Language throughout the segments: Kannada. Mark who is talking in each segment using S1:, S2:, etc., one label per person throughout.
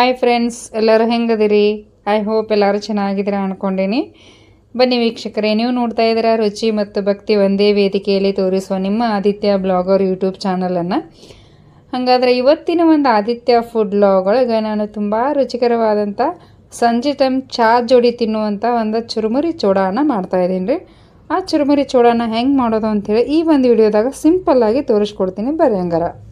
S1: ಹಾಯ್ ಫ್ರೆಂಡ್ಸ್ ಎಲ್ಲರೂ ಹೆಂಗದಿರಿ? ಐ ಹೋಪ್ ಎಲ್ಲರೂ ಚೆನ್ನಾಗಿದ್ದೀರಾ ಅಂದ್ಕೊಂಡೀನಿ ಬನ್ನಿ ವೀಕ್ಷಕರೇ, ನೀವು ನೋಡ್ತಾ ಇದ್ದೀರಾ ರುಚಿ ಮತ್ತು ಭಕ್ತಿ ಒಂದೇ ವೇದಿಕೆಯಲ್ಲಿ ತೋರಿಸುವ ನಿಮ್ಮ ಆದಿತ್ಯ ಬ್ಲಾಗರ್ ಯೂಟ್ಯೂಬ್ ಚಾನಲನ್ನು. ಹಾಗಾದರೆ ಇವತ್ತಿನ ಒಂದು ಆದಿತ್ಯ ಫುಡ್ ಬ್ಲಾಗ್ ಒಳಗೆ ನಾನು ತುಂಬ ರುಚಿಕರವಾದಂಥ ಸಂಜೆ ಟೈಮ್ ಚಾ ಜೋಡಿ ತಿನ್ನುವಂಥ ಒಂದು ಚುರುಮುರಿ ಚೂಡಾನ ಮಾಡ್ತಾಯಿದ್ದೀನಿ ರೀ. ಆ ಚುರುಮುರಿ ಚೂಡಾನ ಹೆಂಗೆ ಮಾಡೋದು ಅಂತೇಳಿ ಈ ಒಂದು ವಿಡಿಯೋದಾಗ ಸಿಂಪಲ್ಲಾಗಿ ತೋರಿಸ್ಕೊಡ್ತೀನಿ. ಬರೆಯಂಗಾರ ಹಂಗಾರ.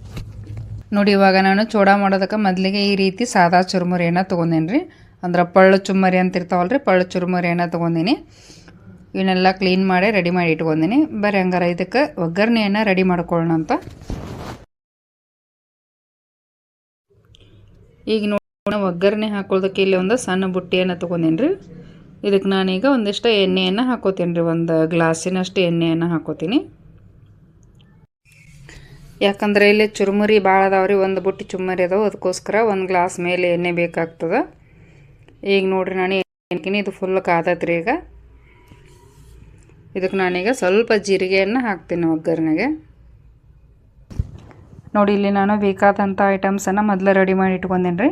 S1: ನೋಡಿ, ಇವಾಗ ನಾನು ಚೂಡ ಮಾಡೋದಕ್ಕೆ ಮೊದಲಿಗೆ ಈ ರೀತಿ ಸಾದಾ ಚುರುಮುರಿಯನ್ನು ತೊಗೊಂಡೇನಿ ರೀ ಅಂದ್ರೆ ಪಳ್ಳು ಚುಮ್ಮರಿ ಅಂತ ಇರ್ತಾವಲ್ಲ ರೀ ಪಳ್ಳು ಚುರುಮುರಿಯನ್ನು ತೊಗೊಂಡೀನಿ. ಇವನ್ನೆಲ್ಲ ಕ್ಲೀನ್ ಮಾಡಿ ರೆಡಿ ಮಾಡಿ ಇಟ್ಕೊಂಡೀನಿ. ಬರೀ ಹಂಗಾರ ಇದಕ್ಕೆ ಒಗ್ಗರಣೆಯನ್ನು ರೆಡಿ ಮಾಡ್ಕೊಳ್ಳೋಣ ಅಂತ. ಈಗ ನೋಡಿ ಒಗ್ಗರಣೆ ಹಾಕೊಳ್ಳೋದಕ್ಕೆ ಇಲ್ಲಿ ಒಂದು ಸಣ್ಣ ಬುಟ್ಟಿಯನ್ನು ತೊಗೊಂಡೇನಿ ರೀ ಇದಕ್ಕೆ ನಾನೀಗ ಒಂದಿಷ್ಟು ಎಣ್ಣೆಯನ್ನು ಹಾಕೋತೀನಿ ರೀ ಒಂದು ಗ್ಲಾಸಿನಷ್ಟು ಎಣ್ಣೆಯನ್ನು ಹಾಕೋತೀನಿ. ಯಾಕಂದರೆ ಇಲ್ಲಿ ಚುರುಮುರಿ ಭಾಳ ಅದಾವ್ರಿ ಒಂದು ಬುಟ್ಟಿ ಚುಮ್ಮರಿ ಅದಾವೆ. ಅದಕ್ಕೋಸ್ಕರ ಒಂದು ಗ್ಲಾಸ್ ಮೇಲೆ ಎಣ್ಣೆ ಬೇಕಾಗ್ತದೆ. ಈಗ ನೋಡಿರಿ ನಾನು ಎಣ್ಣೆಕಿನಿ ಇದು ಫುಲ್ ಕಾದತ್ರಿ ಈಗ. ಇದಕ್ಕೆ ನಾನೀಗ ಸ್ವಲ್ಪ ಜೀರಿಗೆಯನ್ನು ಹಾಕ್ತೀನಿ ಒಗ್ಗರಣೆಗೆ. ನೋಡಿ, ಇಲ್ಲಿ ನಾನು ಬೇಕಾದಂಥ ಐಟಮ್ಸನ್ನು ಮೊದಲೇ ರೆಡಿ ಮಾಡಿ ಇಟ್ಕೊಂಡೇನಿ ರೀ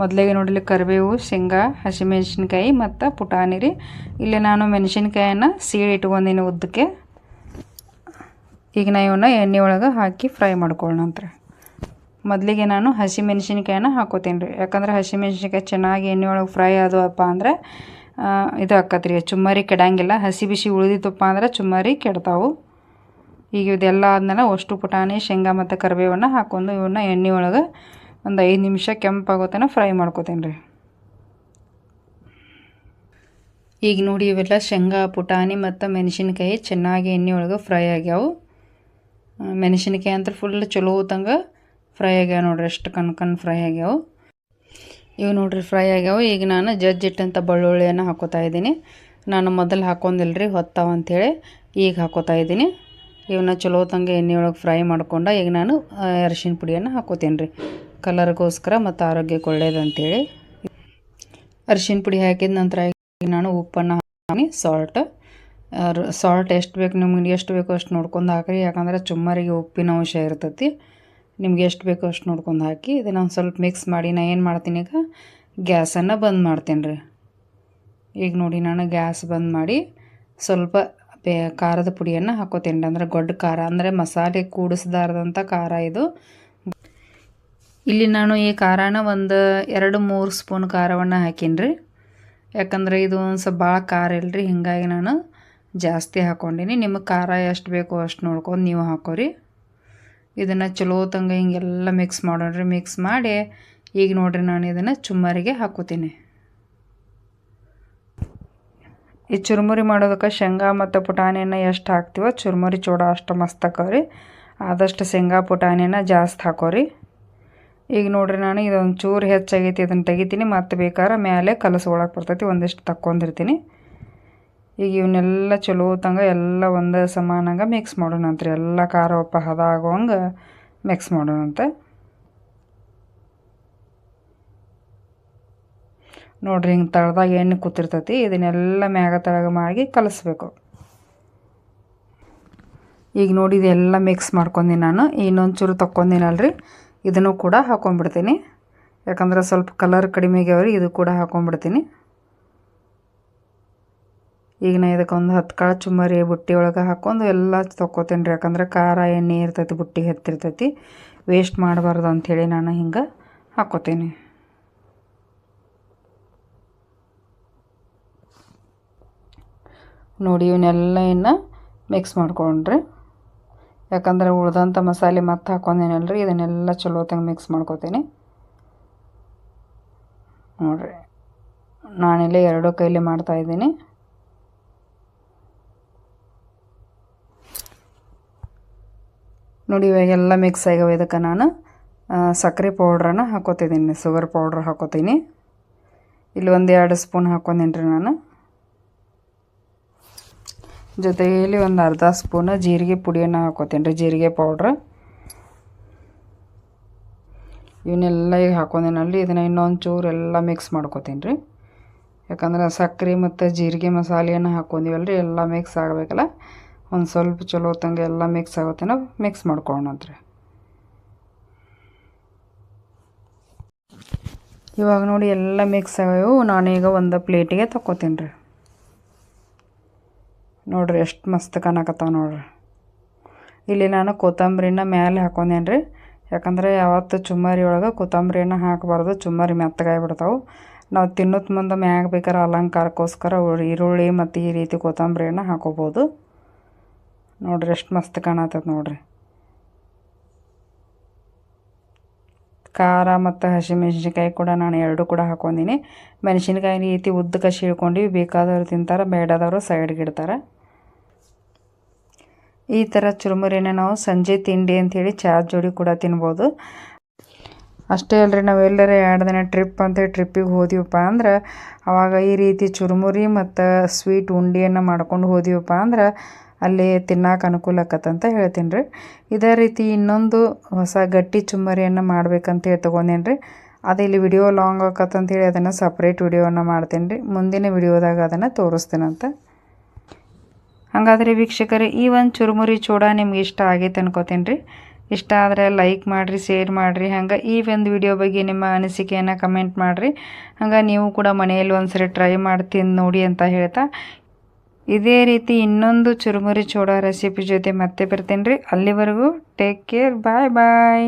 S1: ಮೊದಲಿಗೆ ನೋಡಿಲಿ ಕರಿಬೇವು, ಶೇಂಗಾ, ಹಸಿಮೆಣ್ಸಿನ್ಕಾಯಿ ಮತ್ತು ಪುಟಾಣಿ ರೀ. ಇಲ್ಲಿ ನಾನು ಮೆಣಸಿನ್ಕಾಯನ್ನು ಸೀಡ್ ಇಟ್ಕೊಂಡೀನಿ ಉದ್ದಕ್ಕೆ. ಈಗ ನಾ ಇವನ್ನ ಎಣ್ಣೆ ಒಳಗೆ ಹಾಕಿ ಫ್ರೈ ಮಾಡ್ಕೊಳ್ಳೋಣಂತ್ರ ಮೊದಲಿಗೆ ನಾನು ಹಸಿ ಮೆಣಸಿನ್ಕಾಯನ್ನ ಹಾಕೋತೀನಿ ರೀ ಯಾಕಂದ್ರೆ ಹಸಿ ಮೆಣಸಿನ್ಕಾಯಿ ಚೆನ್ನಾಗಿ ಎಣ್ಣೆ ಒಳಗೆ ಫ್ರೈ ಆದವಪ್ಪ ಅಂದರೆ ಇದು ಆಕತ್ರಿ. ಚುಮ್ಮರಿ ಕೆಡಂಗಿಲ್ಲ. ಹಸಿ ಬಿಸಿ ಉಳಿದಿತ್ತಪ್ಪ ಅಂದ್ರೆ ಚುಮ್ಮರಿ ಕೆಡ್ತಾವು. ಈಗ ಇದೆಲ್ಲ ಆದ್ಮೇಲೆ ಅಷ್ಟು ಪುಟಾಣಿ, ಶೇಂಗಾ ಮತ್ತು ಕರಿಬೇವನ್ನು ಹಾಕೊಂಡು ಇವನ್ನ ಎಣ್ಣೆ ಒಳಗೆ ಒಂದು ಐದು ನಿಮಿಷ ಕೆಂಪಾಗೋತನ ಫ್ರೈ ಮಾಡ್ಕೋತೀನಿ ರೀ ಈಗ ನೋಡಿ ಇವೆಲ್ಲ ಶೇಂಗಾ, ಪುಟಾಣಿ ಮತ್ತು ಮೆಣಸಿನ್ಕಾಯಿ ಚೆನ್ನಾಗಿ ಎಣ್ಣೆ ಒಳಗೆ ಫ್ರೈ ಆಗ್ಯಾವು. ಮೆಣಸಿನ್ಕಾಯಿ ಅಂತ ಫುಲ್ ಚಲೋ ಹೊತ್ತಂಗೆ ಫ್ರೈ ಆಗ್ಯಾವ ನೋಡ್ರಿ ಎಷ್ಟು ಕಣ್ ಫ್ರೈ ಆಗ್ಯಾವ. ಇವು ನೋಡ್ರಿ ಫ್ರೈ ಆಗ್ಯಾವ. ಈಗ ನಾನು ಜಜ್ಜಿಟ್ಟಂಥ ಬೆಳ್ಳುಳ್ಳಿಯನ್ನು ಹಾಕೋತಾ ಇದ್ದೀನಿ. ನಾನು ಮೊದಲು ಹಾಕೊಂಡಿಲ್ಲ ರೀ ಹೊತ್ತಾವ ಅಂಥೇಳಿ ಈಗ ಹಾಕೋತಾ ಇದ್ದೀನಿ. ಇವನ್ನ ಚಲೋ ತಂಗೆ ಎಣ್ಣೆಯೊಳಗೆ ಫ್ರೈ ಮಾಡ್ಕೊಂಡು ಈಗ ನಾನು ಅರಿಶಿನ ಪುಡಿಯನ್ನು ಹಾಕೋತೀನಿ ರೀ ಕಲರ್ಗೋಸ್ಕರ ಮತ್ತು ಆರೋಗ್ಯಕ್ಕೆ ಒಳ್ಳೇದಂತೇಳಿ ಅರಿಶಿನ ಪುಡಿ ಹಾಕಿದ ನಂತರ ಈಗ ನಾನು ಉಪ್ಪನ್ನು ಹಾಕಿ ಸಾಲ್ಟ್ ಸಾಲ್ಟ್ ಎಷ್ಟು ಬೇಕು ನಿಮ್ಗೆ ಎಷ್ಟು ಬೇಕೋ ಅಷ್ಟು ನೋಡ್ಕೊಂಡು ಹಾಕಿರಿ. ಯಾಕಂದ್ರೆ ಚುಮ್ಮರಿಗೆ ಉಪ್ಪಿನ ಅಂಶ ಇರ್ತೈತಿ. ನಿಮ್ಗೆ ಎಷ್ಟು ಬೇಕೋ ಅಷ್ಟು ನೋಡ್ಕೊಂಡು ಹಾಕಿ ಇದನ್ನು ಒಂದು ಸ್ವಲ್ಪ ಮಿಕ್ಸ್ ಮಾಡಿ. ನಾನು ಏನು ಮಾಡ್ತೀನಿ ಈಗ? ಗ್ಯಾಸನ್ನು ಬಂದ್ ಮಾಡ್ತೀನಿ ರೀ. ಈಗ ನೋಡಿ ನಾನು ಗ್ಯಾಸ್ ಬಂದ್ ಮಾಡಿ ಸ್ವಲ್ಪ ಬೇ, ಖಾರದ ಪುಡಿಯನ್ನು ಹಾಕೋತೀನಿ ಅಂದರೆ ಗೊಡ್ಡ ಖಾರ. ಅಂದರೆ ಮಸಾಲೆ ಕೂಡಿಸ್ದಾರ್ದಂಥ ಖಾರ ಇದು. ಇಲ್ಲಿ ನಾನು ಈ ಖಾರನ ಒಂದು ಎರಡು ಮೂರು ಸ್ಪೂನ್ ಖಾರವನ್ನು ಹಾಕೀನಿ ರೀ. ಯಾಕಂದ್ರೆ ಇದು ಒಂದು ಸ್ವಲ್ಪ ಭಾಳ ಖಾರ ಇಲ್ಲರಿ ಹೀಗಾಗಿ ನಾನು ಜಾಸ್ತಿ ಹಾಕೊಂಡಿನಿ. ನಿಮಗೆ ಖಾರ ಎಷ್ಟು ಬೇಕೋ ಅಷ್ಟು ನೋಡ್ಕೊಂಡು ನೀವು ಹಾಕೋರಿ. ಇದನ್ನು ಚಲೋ ತಂಗ ಹಿಂಗೆಲ್ಲ ಮಿಕ್ಸ್ ಮಾಡೋಣ್ರಿ. ಮಿಕ್ಸ್ ಮಾಡಿ ಈಗ ನೋಡ್ರಿ ನಾನು ಇದನ್ನು ಚುಮ್ಮರಿಗೆ ಹಾಕೋತೀನಿ ಈ ಚುರುಮುರಿ ಮಾಡೋದಕ್ಕೆ ಶೇಂಗಾ ಮತ್ತು ಪುಟಾಣಿಯನ್ನು ಎಷ್ಟು ಹಾಕ್ತೀವೋ ಚುರುಮುರಿ ಚೂಡ ಅಷ್ಟು ಮಸ್ತ್ ಹಾಕೋರಿ. ಆದಷ್ಟು ಶೇಂಗಾ ಪುಟಾಣಿಯನ್ನು ಜಾಸ್ತಿ ಹಾಕೋರಿ. ಈಗ ನೋಡ್ರಿ ನಾನು ಇದೊಂದು ಚೂರು ಹೆಚ್ಚಾಗೈತಿ, ಇದನ್ನು ತೆಗಿತೀನಿ. ಮತ್ತು ಬೇಕಾದ್ರೆ ಮೇಲೆ ಕಲಸ್ಕೊಳಕ್ಕೆ ಬರ್ತೈತಿ, ಒಂದಿಷ್ಟು ತಕ್ಕೊಂಡಿರ್ತೀನಿ. ಈಗ ಇವನ್ನೆಲ್ಲ ಚಲೋ ತಂಗ ಎಲ್ಲ ಒಂದೇ ಸಮಾನಂಗೆ ಮಿಕ್ಸ್ ಮಾಡೋಣಂತ್ರಿ ಎಲ್ಲ ಖಾರ ಉಪ್ಪ ಹದ ಆಗೋಂಗೆ ಮಿಕ್ಸ್ ಮಾಡೋಣಂತೆ ನೋಡ್ರಿ ಹಿಂಗೆ ತಳದಾಗ ಎಣ್ಣೆ ಕೂತಿರ್ತೈತಿ, ಇದನ್ನೆಲ್ಲ ಮ್ಯಾಗ ತಳಗ ಮಾಡಿ ಕಲಿಸ್ಬೇಕು. ಈಗ ನೋಡಿ ಇದೆಲ್ಲ ಮಿಕ್ಸ್ ಮಾಡ್ಕೊಂದಿನಿ ನಾನು. ಇನ್ನೊಂದು ಚೂರು ತೊಗೊಂದಿನಲ್ರಿ ಇದನ್ನು ಕೂಡ ಹಾಕೊಂಡ್ಬಿಡ್ತೀನಿ ಯಾಕಂದ್ರೆ ಸ್ವಲ್ಪ ಕಲರ್ ಕಡಿಮೆ ಆಗ್ಯಾವ್ರಿ, ಇದು ಕೂಡ ಹಾಕೊಂಡ್ಬಿಡ್ತೀನಿ ಈಗ ನಾ ಇದಕ್ಕೆ ಒಂದು ಹತ್ತು ಕಾಳು ಚುಮ್ಮರಿ ಬುಟ್ಟಿ ಒಳಗೆ ಹಾಕ್ಕೊಂಡು ಎಲ್ಲ ತೊಗೋತೀನಿ ರೀ. ಯಾಕಂದ್ರೆ ಖಾರ ಎಣ್ಣೆ ಇರ್ತೈತಿ, ಬುಟ್ಟಿ ಹತ್ತಿರ್ತೈತಿ. ವೇಸ್ಟ್ ಮಾಡಬಾರ್ದು ಅಂಥೇಳಿ ನಾನು ಹಿಂಗೆ ಹಾಕ್ಕೊತೀನಿ ನೋಡಿ ಇವನ್ನೆಲ್ಲ ಇನ್ನು ಮಿಕ್ಸ್ ಮಾಡ್ಕೊಂಡ್ರಿ. ಯಾಕಂದ್ರೆ ಉಳ್ದಂಥ ಮಸಾಲೆ ಮತ್ತೆ ಹಾಕೊಂಡೇನಲ್ರಿ, ಇದನ್ನೆಲ್ಲ ಚಲೋ ತಂಗೆ ಮಿಕ್ಸ್ ಮಾಡ್ಕೋತೀನಿ. ನೋಡಿರಿ, ನಾನೆಲ್ಲ ಎರಡೂ ಕೈಲಿ ಮಾಡ್ತಾಯಿದ್ದೀನಿ ನೋಡಿ ಇವಾಗೆಲ್ಲ ಮಿಕ್ಸ್ ಆಗ್ಯಾವ ಇದಕ್ಕೆ ನಾನು. ಸಕ್ಕರೆ ಪೌಡ್ರನ್ನ ಹಾಕೋತಿದ್ದೀನಿ ಶುಗರ್ ಪೌಡ್ರ್ ಹಾಕೋತೀನಿ. ಇಲ್ಲಿ ಒಂದು ಎರಡು ಸ್ಪೂನ್ ಹಾಕೊಂಡೀನಿ ರೀ ನಾನು. ಇಲ್ಲಿ ಒಂದು ಅರ್ಧ ಸ್ಪೂನ್ ಜೀರಿಗೆ ಪುಡಿಯನ್ನು ಹಾಕೋತೀನಿ ರೀ ಜೀರಿಗೆ ಪೌಡ್ರ್ ಇವನ್ನೆಲ್ಲ ಈಗ ಇದನ್ನ ಇದನ್ನು ಇನ್ನೊಂದು ಚೂರು ಎಲ್ಲ ಮಿಕ್ಸ್ ಮಾಡ್ಕೋತೀನಿ ರೀ ಯಾಕಂದ್ರೆ ಸಕ್ಕರೆ ಮತ್ತು ಜೀರಿಗೆ ಮಸಾಲೆಯನ್ನು ಹಾಕೊಂಡಿವಲ್ಲ ರೀ ಎಲ್ಲ ಮಿಕ್ಸ್ ಆಗಬೇಕಲ್ಲ. ಒಂದು ಸ್ವಲ್ಪ ಚಲೋ ತಂಗೆ ಎಲ್ಲ ಮಿಕ್ಸ್ ಆಗುತ್ತೇನೋ ಮಿಕ್ಸ್ ಮಾಡ್ಕೊಳ್ಳೋಣಂತ್ರಿ ಇವಾಗ ನೋಡಿ ಎಲ್ಲ ಮಿಕ್ಸ್ ಆಗ್ಯಾವು. ನಾನೀಗ ಒಂದು ಪ್ಲೇಟಿಗೆ ತಗೋತೀನಿ ರೀ. ನೋಡ್ರಿ ಎಷ್ಟು ಮಸ್ತ್ ಕಾಣಕತ್ತಾವ ನೋಡ್ರಿ. ಇಲ್ಲಿ ನಾನು ಕೊತ್ತಂಬರಿನ ಮೇಲೆ ಹಾಕೊಂದೇನು ರೀ. ಯಾಕಂದರೆ ಯಾವತ್ತು ಚುಮ್ಮರಿ ಒಳಗೆ ಕೊತ್ತಂಬರಿನ ಹಾಕಬಾರ್ದು. ಚುಮ್ಮರಿ ಮೆತ್ತಗಾಗ್ಬಿಡ್ತಾವೆ ನಾವು ತಿನ್ನೋದು ಮುಂದೆ ಮ್ಯಾಗ ಬೇಕಾದ್ರೆ ಅಲಂಕಾರಕ್ಕೋಸ್ಕರ ಈರುಳ್ಳಿ ಮತ್ತು ಈ ರೀತಿ ಕೊತ್ತಂಬರಿಯನ್ನು ಹಾಕೋಬೋದು. ನೋಡ್ರಿ ಎಷ್ಟು ಮಸ್ತ್ ಕಾಣತ್ತದ ನೋಡ್ರಿ. ಖಾರ ಮತ್ತು ಹಸಿಮೆಣ್ಸಿನ್ಕಾಯಿ ಕೂಡ ನಾನು ಎರಡು ಕೂಡ ಹಾಕೊಂಡಿನಿ. ಮೆಣಸಿನ್ಕಾಯಿ ರೀತಿ ರೀತಿ ಕಸಿ ಹಿಡ್ಕೊಂಡು ಬೇಕಾದವರು ತಿಂತಾರೆ, ಬೇಡದವರು ಸೈಡ್ಗೆ ಇಡ್ತಾರೆ. ಈ ಥರ ಚುರುಮುರಿನ ನಾವು ಸಂಜೆ ತಿಂಡಿ ಅಂಥೇಳಿ ಚಾ ಜೋಡಿ ಕೂಡ ತಿನ್ಬೋದು. ಅಷ್ಟೇ ಅಲ್ರಿ ನಾವೆಲ್ಲರ ಎರಡು ದಿನ ಟ್ರಿಪ್ ಅಂತೇಳಿ ಟ್ರಿಪ್ಪಿಗೆ ಹೋದಿವಪ್ಪ ಅಂದ್ರೆ ಅವಾಗ ಈ ರೀತಿ ಚುರುಮುರಿ ಮತ್ತು ಸ್ವೀಟ್ ಉಂಡೆಯನ್ನು ಮಾಡ್ಕೊಂಡು ಹೋದಿವಪ್ಪ ಅಂದ್ರೆ ಅಲ್ಲಿ ತಿನ್ನಕ್ಕೆ ಅನುಕೂಲ ಆಕತ್ತಂತ ಹೇಳ್ತೀನಿ ರೀ ಇದೇ ರೀತಿ ಇನ್ನೊಂದು ಹೊಸ ಗಟ್ಟಿ ಚುಮ್ಮರಿಯನ್ನು ಮಾಡ್ಬೇಕಂತೇಳಿ ತೊಗೊಂಡೇನಿ ರೀ ಅದು ಇಲ್ಲಿ ವಿಡಿಯೋ ಲಾಂಗ್ ಆಕತ್ತಂತೇಳಿ ಅದನ್ನು ಸಪ್ರೇಟ್ ವಿಡಿಯೋನ ಮಾಡ್ತೀನಿ ರೀ ಮುಂದಿನ ವಿಡಿಯೋದಾಗ ಅದನ್ನು ತೋರಿಸ್ತೀನಂತ. ಹಾಗಾದರೆ ವೀಕ್ಷಕರೇ, ಈ ಒಂದು ಚುರುಮುರಿ ಚೂಡ ನಿಮ್ಗೆ ಇಷ್ಟ ಆಗೈತೆ ಅನ್ಕೋತೀನಿ ರೀ ಇಷ್ಟ ಆದರೆ ಲೈಕ್ ಮಾಡಿರಿ ಶೇರ್ ಮಾಡಿರಿ. ಹಂಗೆ ಈ ಒಂದು ವಿಡಿಯೋ ಬಗ್ಗೆ ನಿಮ್ಮ ಅನಿಸಿಕೆಯನ್ನು ಕಮೆಂಟ್ ಮಾಡಿರಿ. ಹಂಗೆ ನೀವು ಕೂಡ ಮನೆಯಲ್ಲಿ ಒಂದ್ಸರಿ ಟ್ರೈ ಮಾಡ್ತೀನಿ ನೋಡಿ ಅಂತ ಹೇಳ್ತಾ ಇದೇ ರೀತಿ ಇನ್ನೊಂದು ಚುರುಮುರಿ ಚೂಡ ರೆಸಿಪಿ ಜೊತೆ ಮತ್ತೆ ಬರ್ತೀನಿ ರೀ. ಅಲ್ಲಿವರೆಗೂ ಟೇಕ್ ಕೇರ್ ಬಾಯ್ ಬಾಯ್